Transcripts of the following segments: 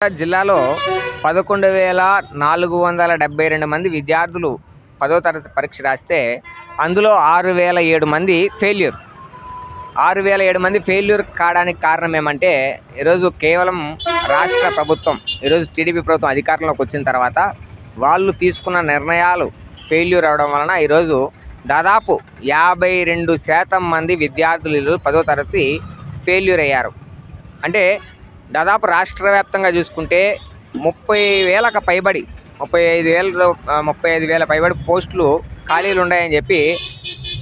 జిల్లాలో పదకొండు వేల నాలుగు వందల డెబ్బై రెండు మంది విద్యార్థులు పదో తరగతి పరీక్ష రాస్తే అందులో ఆరు వేల ఏడు మంది ఫెయిల్యూర్ ఆరు వేల ఏడు మంది ఫెయిల్యూర్ కావడానికి కారణం ఏమంటే ఈరోజు కేవలం రాష్ట్ర ప్రభుత్వం ఈరోజు టీడీపీ ప్రభుత్వం అధికారంలోకి వచ్చిన తర్వాత వాళ్ళు తీసుకున్న నిర్ణయాలు ఫెయిల్యూర్ అవడం వలన ఈరోజు దాదాపు యాభై రెండు శాతం మంది విద్యార్థులు పదో తరగతి ఫెయిల్యూర్ అయ్యారు. అంటే దాదాపు రాష్ట్ర వ్యాప్తంగా చూసుకుంటే ముప్పై వేలకు పైబడి ముప్పై ఐదు వేల ముప్పై ఐదు వేల పైబడి పోస్టులు ఖాళీలు ఉన్నాయని చెప్పి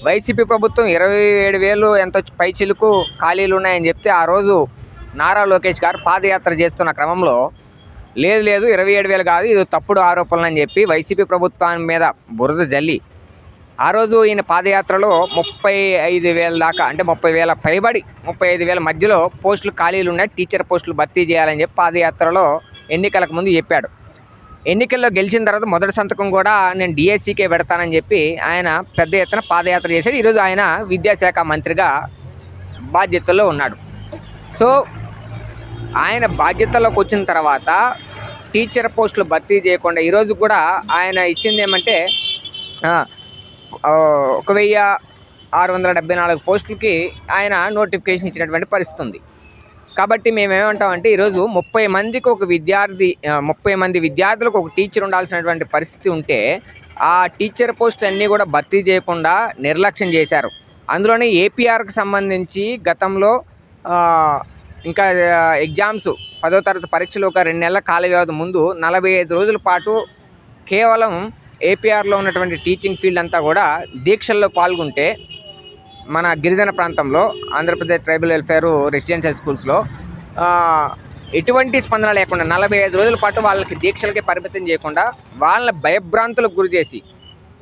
వైసీపీ ప్రభుత్వం ఇరవై ఏడు వేలు ఎంత పై చిలుకు ఖాళీలు ఉన్నాయని చెప్తే ఆ రోజు నారా లోకేష్ గారు పాదయాత్ర చేస్తున్న క్రమంలో లేదు లేదు ఇరవై ఏడు వేలు కాదు ఇది తప్పుడు ఆరోపణలు అని చెప్పి వైసీపీ ప్రభుత్వాన్ని మీద బురద జల్లి ఆ రోజు ఈయన పాదయాత్రలో ముప్పై ఐదు వేల దాకా అంటే ముప్పై వేల పైబడి ముప్పై ఐదు వేల మధ్యలో పోస్టులు ఖాళీలు ఉన్నాయి. టీచర్ పోస్టులు భర్తీ చేయాలని చెప్పి పాదయాత్రలో ఎన్నికలకు ముందు చెప్పాడు. ఎన్నికల్లో గెలిచిన తర్వాత మొదటి సంతకం కూడా నేను డిఎస్సికే పెడతానని చెప్పి ఆయన పెద్ద ఎత్తున పాదయాత్ర చేశాడు. ఈరోజు ఆయన విద్యాశాఖ మంత్రిగా బాధ్యతల్లో ఉన్నాడు. సో ఆయన బాధ్యతలోకి వచ్చిన తర్వాత టీచర్ పోస్టులు భర్తీ చేయకుండా ఈరోజు కూడా ఆయన ఇచ్చింది ఏమంటే ఒక వెయ్యి ఆరు వందల డెబ్బై నాలుగు పోస్టులకి ఆయన నోటిఫికేషన్ ఇచ్చినటువంటి పరిస్థితి ఉంది కాబట్టి మేమేమంటామంటే ఈరోజు ముప్పై మందికి ఒక విద్యార్థి ముప్పై మంది విద్యార్థులకు ఒక టీచర్ ఉండాల్సినటువంటి పరిస్థితి ఉంటే ఆ టీచర్ పోస్టులు అన్నీ కూడా భర్తీ చేయకుండా నిర్లక్ష్యం చేశారు. అందులోనే ఏపీఆర్కి సంబంధించి గతంలో ఇంకా ఎగ్జామ్స్ పదో తరగతి పరీక్షలు ఒక రెండు నెలల కాల వ్యవధి ముందు నలభై ఐదు రోజుల పాటు కేవలం ఏపీఆర్లో ఉన్నటువంటి టీచింగ్ ఫీల్డ్ అంతా కూడా దీక్షల్లో పాల్గొంటే మన గిరిజన ప్రాంతంలో ఆంధ్రప్రదేశ్ ట్రైబల్ వెల్ఫేర్ రెసిడెన్షియల్ స్కూల్స్లో ఎటువంటి స్పందన లేకుండా నలభై ఐదు రోజుల పాటు వాళ్ళకి దీక్షలకి పరిమితం చేయకుండా వాళ్ళని భయభ్రాంతులకు గురి చేసి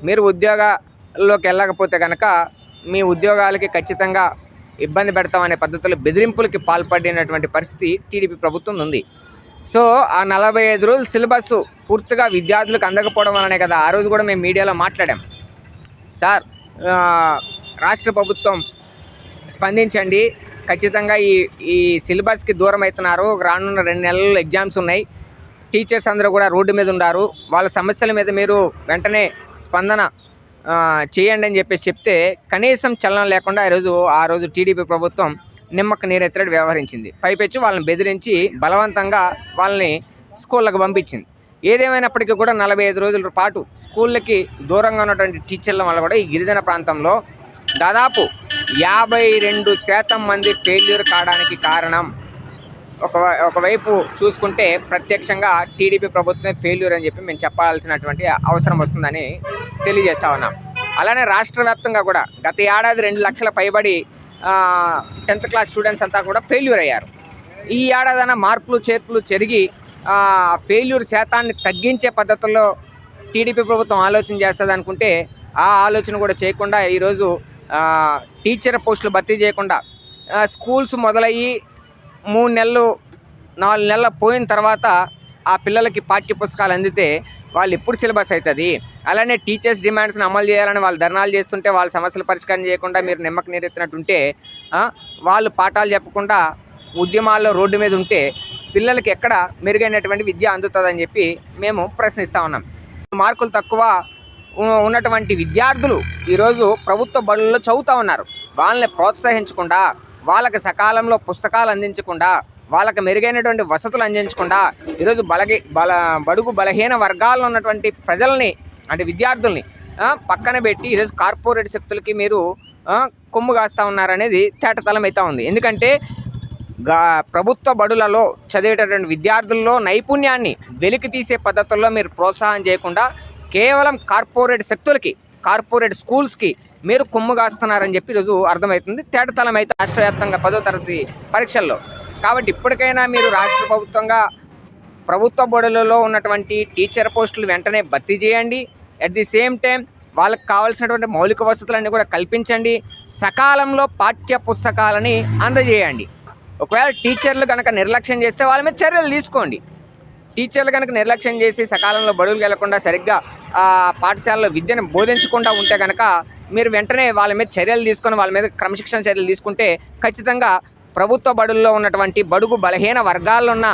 మీరు ఉద్యోగాల్లోకి వెళ్ళకపోతే కనుక మీ ఉద్యోగాలకి ఖచ్చితంగా ఇబ్బంది పెడతామనే పద్ధతిలో బెదిరింపులకి పాల్పడినటువంటి పరిస్థితి టీడీపీ ప్రభుత్వం ఉంది. సో ఆ నలభై ఐదు రోజులు సిలబస్ పూర్తిగా విద్యార్థులకు అందకపోవడం వలనే కదా ఆ రోజు కూడా మేము మీడియాలో మాట్లాడాం. సార్ రాష్ట్ర ప్రభుత్వం స్పందించండి. ఖచ్చితంగా ఈ ఈ సిలబస్కి దూరం అవుతున్నారు. రానున్న రెండు నెలలు ఎగ్జామ్స్ ఉన్నాయి. టీచర్స్ అందరూ కూడా రోడ్డు మీద ఉన్నారు వాళ్ళ సమస్యల మీద మీరు వెంటనే స్పందన చేయండి అని చెప్పేసి చెప్తే కనీసం చలనం లేకుండా ఈరోజు ఆ రోజు టీడీపీ ప్రభుత్వం నిమ్మక నీరెత్తడి వ్యవహరించింది. పైపెచ్చి వాళ్ళని బెదిరించి బలవంతంగా వాళ్ళని స్కూళ్ళకు పంపించింది. ఏదేమైనప్పటికీ కూడా నలభై ఐదు రోజుల పాటు స్కూళ్ళకి దూరంగా ఉన్నటువంటి టీచర్ల వల్ల కూడా ఈ గిరిజన ప్రాంతంలో దాదాపు యాభై రెండు శాతం మంది ఫెయిల్యూర్ కావడానికి కారణం. ఒక ఒకవైపు చూసుకుంటే ప్రత్యక్షంగా టీడీపీ ప్రభుత్వమే ఫెయిల్యూర్ అని చెప్పి మేము చెప్పాల్సినటువంటి అవసరం వస్తుందని తెలియజేస్తా ఉన్నాం. అలానే రాష్ట్ర వ్యాప్తంగా కూడా గత ఏడాది రెండు లక్షల పైబడి టెన్త్ క్లాస్ స్టూడెంట్స్ అంతా కూడా ఫెయిల్యూర్ అయ్యారు. ఈ ఏడాదైనా మార్పులు చేర్పులు జరిగి ఫెయిల్యూర్ శాతాన్ని తగ్గించే పద్ధతుల్లో టీడీపీ ప్రభుత్వం ఆలోచన చేస్తుంది అనుకుంటే ఆ ఆలోచన కూడా చేయకుండా ఈరోజు టీచర్ పోస్టులు భర్తీ చేయకుండా స్కూల్స్ మొదలయ్యి మూడు నెలలు నాలుగు నెలలు పోయిన తర్వాత ఆ పిల్లలకి పాఠ్య పుస్తకాలు అందితే వాళ్ళు ఎప్పుడు సిలబస్ అవుతుంది. అలానే టీచర్స్ డిమాండ్స్ని అమలు చేయాలని వాళ్ళు ధర్నాలు చేస్తుంటే వాళ్ళ సమస్యలు పరిష్కారం చేయకుండా మీరు నిమ్మక నీరెత్తినట్టుంటే వాళ్ళు పాఠాలు చెప్పకుండా ఉద్యమాల్లో రోడ్డు మీద ఉంటే పిల్లలకి ఎక్కడ మెరుగైనటువంటి విద్య అందుతుందని చెప్పి మేము ప్రశ్నిస్తూ ఉన్నాం. మార్కులు తక్కువ ఉన్నటువంటి విద్యార్థులు ఈరోజు ప్రభుత్వ బడుల్లో చదువుతూ ఉన్నారు. వాళ్ళని ప్రోత్సహించకుండా వాళ్ళకి సకాలంలో పుస్తకాలు అందించకుండా వాళ్ళకి మెరుగైనటువంటి వసతులు అందించకుండా ఈరోజు బలగి బల బడుగు బలహీన వర్గాల్లో ఉన్నటువంటి ప్రజల్ని అంటే విద్యార్థుల్ని పక్కన పెట్టి ఈరోజు కార్పొరేట్ శక్తులకి మీరు కొమ్ము కాస్తా ఉన్నారనేది తేటతలం అవుతా ఉంది. ఎందుకంటే గా ప్రభుత్వ బడులలో చదివేటటువంటి విద్యార్థుల్లో నైపుణ్యాన్ని వెలికి తీసే పద్ధతుల్లో మీరు ప్రోత్సాహం చేయకుండా కేవలం కార్పొరేట్ శక్తులకి కార్పొరేట్ స్కూల్స్కి మీరు కొమ్ము కాస్తున్నారని చెప్పి ఈరోజు అర్థమవుతుంది. తేటతలం అయితే రాష్ట్ర వ్యాప్తంగా పదో తరగతి పరీక్షల్లో. కాబట్టి ఇప్పటికైనా మీరు రాష్ట్ర ప్రభుత్వంగా ప్రభుత్వ బడులలో ఉన్నటువంటి టీచర్ పోస్టులు వెంటనే భర్తీ చేయండి. అట్ ది సేమ్ టైం వాళ్ళకి కావాల్సినటువంటి మౌలిక వసతులన్నీ కూడా కల్పించండి. సకాలంలో పాఠ్య పుస్తకాలని అందజేయండి. ఒకవేళ టీచర్లు కనుక నిర్లక్ష్యం చేస్తే వాళ్ళ మీద చర్యలు తీసుకోండి. టీచర్లు కనుక నిర్లక్ష్యం చేసి సకాలంలో బడులు వెళ్ళకుండా సరిగ్గా పాఠశాలలో విద్యను బోధించకుండా ఉంటే కనుక మీరు వెంటనే వాళ్ళ మీద చర్యలు తీసుకొని వాళ్ళ మీద క్రమశిక్షణ చర్యలు తీసుకుంటే ఖచ్చితంగా ప్రభుత్వ బడుల్లో ఉన్నటువంటి బడుగు బలహీన వర్గాల్లో ఉన్న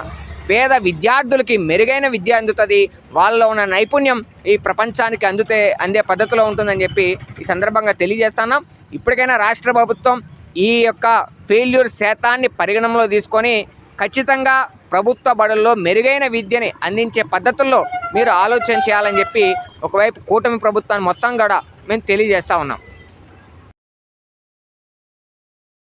పేద విద్యార్థులకి మెరుగైన విద్య అందుతుంది. వాళ్ళలో ఉన్న నైపుణ్యం ఈ ప్రపంచానికి అందుతే అందే పద్ధతిలో ఉంటుందని చెప్పి ఈ సందర్భంగా తెలియజేస్తున్నాం ఇప్పటికైనా రాష్ట్ర ప్రభుత్వం ఈ యొక్క ఫెయిల్యూర్ శాతాన్ని పరిగణనలో తీసుకొని ఖచ్చితంగా ప్రభుత్వ బడుల్లో మెరుగైన విద్యని అందించే పద్ధతుల్లో మీరు ఆలోచన చేయాలని చెప్పి ఒకవైపు కూటమి ప్రభుత్వాన్ని మొత్తం కూడా మేము తెలియజేస్తా ఉన్నాం.